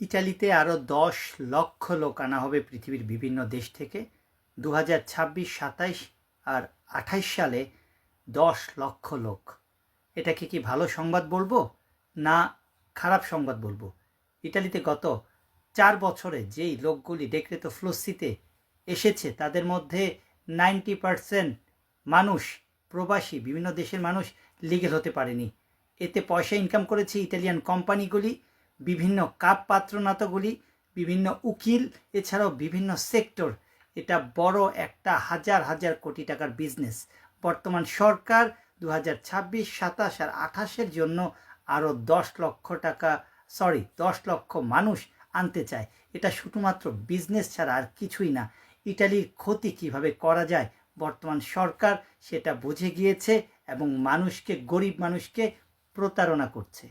ইটালিতে আরও দশ লক্ষ লোক আনা হবে পৃথিবীর বিভিন্ন দেশ থেকে। দু হাজার ছাব্বিশ, সাতাইশ আর আঠাইশ সালে দশ লক্ষ লোক। এটাকে কি ভালো সংবাদ বলব না খারাপ সংবাদ বলব? ইটালিতে গত চার বছরে যেই লোকগুলি ডেক্রেতো ফ্লোসিতে এসেছে, তাদের মধ্যে নাইনটি পারসেন্ট মানুষ প্রবাসী, বিভিন্ন দেশের মানুষ লিগেল হতে পারেনি। এতে পয়সা ইনকাম করেছে ইটালিয়ান কোম্পানিগুলি। বিভিন্ন কাপ পাত্রনাতগুলি বিভিন্ন উকিল, এছাড়াও বিভিন্ন সেক্টর। এটা বড় একটা হাজার হাজার কোটি টাকার বিজনেস বর্তমান সরকার দু হাজার ছাব্বিশ, সাতাশ আর আঠাশের জন্য আরও দশ লক্ষ টাকা সরি দশ লক্ষ মানুষ আনতে চায়। এটা শুধুমাত্র বিজনেস ছাড়া আর কিছুই না। ইটালির ক্ষতি কীভাবে করা যায়? বর্তমান সরকার সেটা বুঝে গিয়েছে এবং মানুষকে, গরিব মানুষকে প্রতারণা করছে।